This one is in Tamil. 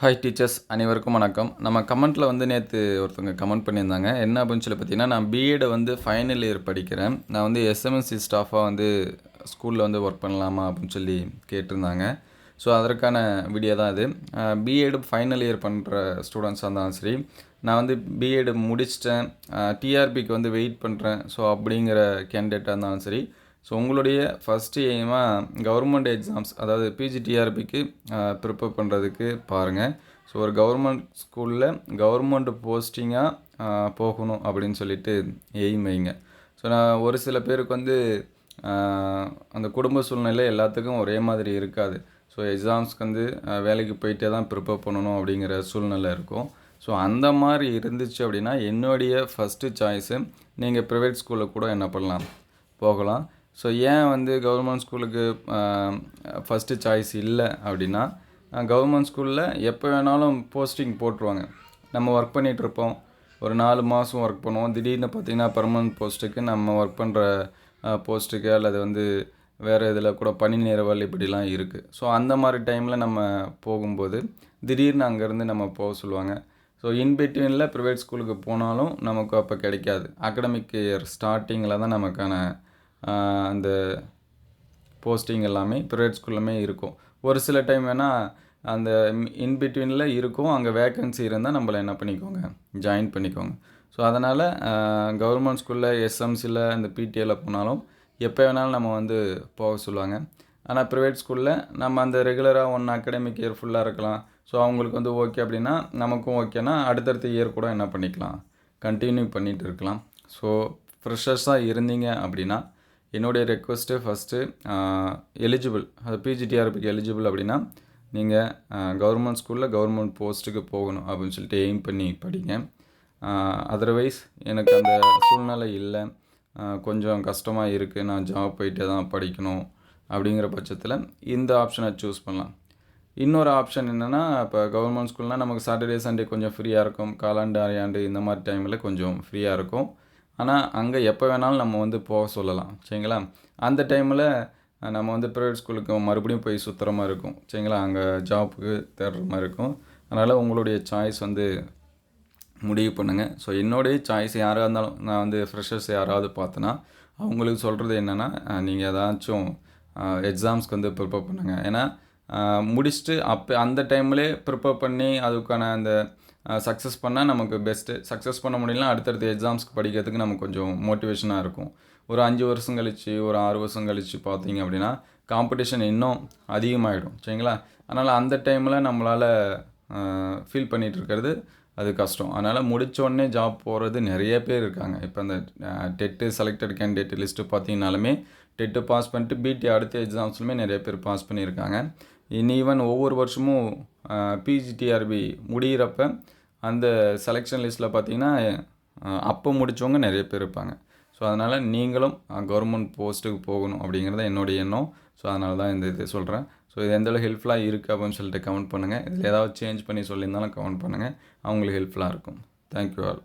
ஹாய் டீச்சர்ஸ் அனைவருக்கும் வணக்கம். நம்ம கமெண்ட்டில் வந்து நேற்று ஒருத்தவங்க கமெண்ட் பண்ணியிருந்தாங்க. என்ன அப்படின்னு சொல்லி பார்த்தீங்கன்னா நான் பிஎட் வந்து ஃபைனல் இயர் படிக்கிறேன். நான் வந்து எஸ்எம்எஸ்சி ஸ்டாஃபாக வந்து ஸ்கூலில் வந்து ஒர்க் பண்ணலாமா அப்படின்னு சொல்லி கேட்டிருந்தாங்க. ஸோ அதற்கான வீடியோ தான் இது. பிஎட் ஃபைனல் இயர் பண்ணுற ஸ்டூடெண்ட்ஸாக இருந்தாலும் சரி நான் வந்து பிஎட் முடிச்சிட்டேன். டிஆர்பிக்கு வந்து வெயிட் பண்ணுறேன் ஸோ அப்படிங்கிற கேண்டிடேட்டாக இருந்தாலும் சரி ஸோ உங்களுடைய ஃபஸ்ட்டு எய்மாக கவர்மெண்ட் எக்ஸாம்ஸ் அதாவது பிஜிடிஆர்பிக்கு ப்ரிப்பேர் பண்ணுறதுக்கு பாருங்கள் ஸோ ஒரு கவர்மெண்ட் ஸ்கூலில் கவர்மெண்ட் போஸ்டிங்காக போகணும் அப்படின்னு சொல்லிட்டு எய்ம் வைங்க. ஸோ நான் ஒரு சில பேருக்கு வந்து அந்த குடும்ப சூழ்நிலை எல்லாத்துக்கும் ஒரே மாதிரி இருக்காது. ஸோ எக்ஸாம்ஸ்க்கு வந்து வேலைக்கு போயிட்டே தான் ப்ரிப்பேர் பண்ணணும் அப்படிங்கிற சூழ்நிலை இருக்கும். ஸோ அந்த மாதிரி இருந்துச்சு அப்படின்னா என்னுடைய ஃபஸ்ட்டு சாய்ஸு நீங்கள் ப்ரைவேட் ஸ்கூலில் கூட என்ன பண்ணலாம்? போகலாம். ஸோ ஏன் வந்து கவர்மெண்ட் ஸ்கூலுக்கு ஃபஸ்ட்டு சாய்ஸ் இல்லை அப்படின்னா கவர்மெண்ட் ஸ்கூலில் எப்போ வேணாலும் போஸ்டிங் போட்டுருவாங்க. நம்ம ஒர்க் பண்ணிகிட்ருப்போம் ஒரு நாலு மாதம் ஒர்க் பண்ணுவோம். திடீர்னு பார்த்திங்கன்னா பர்மனன்ட் போஸ்ட்டுக்கு நம்ம ஒர்க் பண்ணுற போஸ்ட்டுக்கு அல்லது வந்து வேறு இதில் கூட பணி நேரவல் இப்படிலாம் இருக்குது ஸோ அந்த மாதிரி டைமில் நம்ம போகும்போது திடீர்னு அங்கேருந்து நம்ம போக சொல்லுவாங்க. ஸோ இன்பிட்வீனில் ப்ரைவேட் ஸ்கூலுக்கு போனாலும் நமக்கு அப்போ கிடைக்காது. அகடமிக் இயர் ஸ்டார்டிங்கில் தான் நமக்கான அந்த போஸ்டிங் எல்லாமே ப்ரைவேட் ஸ்கூல்லுமே இருக்கும். ஒரு சில டைம் வேணால் அந்த இன்பிட்வீனில் இருக்கும் அங்கே வேக்கன்சி இருந்தால் நம்மளை என்ன பண்ணிக்கோங்க ஜாயின் பண்ணிக்கோங்க. ஸோ அதனால் கவர்மெண்ட் ஸ்கூலில் எஸ்எம்சியில் இந்த பிடிஏல போனாலும் எப்போ வேணாலும் நம்ம வந்து போக சொல்லுவாங்க. ஆனால் ப்ரைவேட் ஸ்கூலில் நம்ம அந்த ரெகுலராக ஒன் அகாடமிக் இயர் ஃபுல்லாக இருக்கலாம். ஸோ அவங்களுக்கு வந்து ஓகே அப்படின்னா நமக்கும் ஓகேனா அடுத்தடுத்த இயர் கூட என்ன பண்ணிக்கலாம் கண்டினியூ பண்ணிகிட்டு இருக்கலாம். ஸோ ஃப்ரெஷர்ஸாக இருந்தீங்க அப்படின்னா என்னுடைய ரெக்வஸ்ட்டு ஃபஸ்ட்டு எலிஜிபிள் அது பிஜிடிஆர்பிக்கு எலிஜிபிள் அப்படின்னா நீங்கள் கவர்மெண்ட் ஸ்கூலில் கவர்மெண்ட் போஸ்ட்டுக்கு போகணும் அப்படின்னு சொல்லிட்டு எய்ம் பண்ணி படிங்க. அதர்வைஸ் எனக்கு அந்த சூழ்நிலை இல்லை. கொஞ்சம் கஷ்டமாக இருக்குது நான் ஜாப் போயிட்டே தான் படிக்கணும் அப்படிங்கிற பட்சத்தில் இந்த ஆப்ஷனை சூஸ் பண்ணலாம். இன்னொரு ஆப்ஷன் என்னென்னா இப்போ கவர்மெண்ட் ஸ்கூல்னால் நமக்கு சாட்டர்டே சண்டே கொஞ்சம் ஃப்ரீயாக இருக்கும். காலாண்டு அரையாண்டு இந்த மாதிரி டைமில் கொஞ்சம் ஃப்ரீயாக இருக்கும். ஆனால் அங்கே எப்போ வேணாலும் நம்ம வந்து போக சொல்லலாம். சரிங்களா? அந்த டைமில் நம்ம வந்து ப்ரைவேட் ஸ்கூலுக்கு மறுபடியும் போய் சுற்றுற மாதிரி இருக்கும். சரிங்களா? அங்கே ஜாப்புக்கு தேடுற மாதிரி இருக்கும். அதனால் உங்களுடைய சாய்ஸ் வந்து முடிவு பண்ணுங்கள் ஸோ என்னுடைய சாய்ஸ் யாராக இருந்தாலும் நான் வந்து ஃப்ரெஷர்ஸ் யாராவது பார்த்தேன்னா அவங்களுக்கு சொல்கிறது என்னென்னா நீங்கள் ஏதாச்சும் எக்ஸாம்ஸ்க்கு வந்து ப்ரிப்பேர் பண்ணுங்கள் ஏன்னா முடிச்சுட்டு அப்போ அந்த டைம்லேயே ப்ரிப்பேர் பண்ணி அதுக்கான அந்த சக்ஸஸ் பண்ணால் நமக்கு பெஸ்ட்டு சக்ஸஸ் பண்ண முடியலனா அடுத்தடுத்த எக்ஸாம்ஸ்க்கு படிக்கிறதுக்கு நமக்கு கொஞ்சம் மோட்டிவேஷனாக இருக்கும். ஒரு அஞ்சு வருஷம் கழிச்சு ஒரு ஆறு வருஷம் கழிச்சு பார்த்தீங்க அப்படின்னா காம்படிஷன் இன்னும் அதிகமாகிடும் சரிங்களா? அதனால் அந்த டைமில் நம்மளால் ஃபீல் பண்ணிகிட்டு இருக்கிறது அது கஷ்டம். அதனால் முடித்தோடனே ஜாப் போகிறது நிறைய பேர் இருக்காங்க. இப்போ அந்த டெட்டு செலக்டட் கேண்டிடேட் லிஸ்ட்டு பார்த்தீங்கனாலுமே டெட்டு பாஸ் பண்ணிட்டு பிடி அடுத்த எக்ஸாம்ஸ்லுமே நிறைய பேர் பாஸ் பண்ணியிருக்காங்க. இனி ஈவன் ஒவ்வொரு வருஷமும் பிஜிடிஆர்பி முடிகிறப்ப அந்த செலெக்ஷன் லிஸ்ட்டில் பார்த்தீங்கன்னா அப்போ முடித்தவங்க நிறைய பேர் இருப்பாங்க. ஸோ அதனால் நீங்களும் கவர்மெண்ட் போஸ்ட்டுக்கு போகணும் அப்படிங்கிறது என்னுடைய எண்ணம். ஸோ அதனால தான் இந்த இது சொல்கிறேன் ஸோ இது எந்தளவு ஹெல்ப்ஃபுல்லாக இருக்குது அப்படின்னு சொல்லிட்டு கமெண்ட் பண்ணுங்கள் இதில் ஏதாவது சேஞ்ச் பண்ணி சொல்லியிருந்தாலும் கமெண்ட் பண்ணுங்கள் அவங்களுக்கு ஹெல்ப்ஃபுல்லாக இருக்கும். Thank you all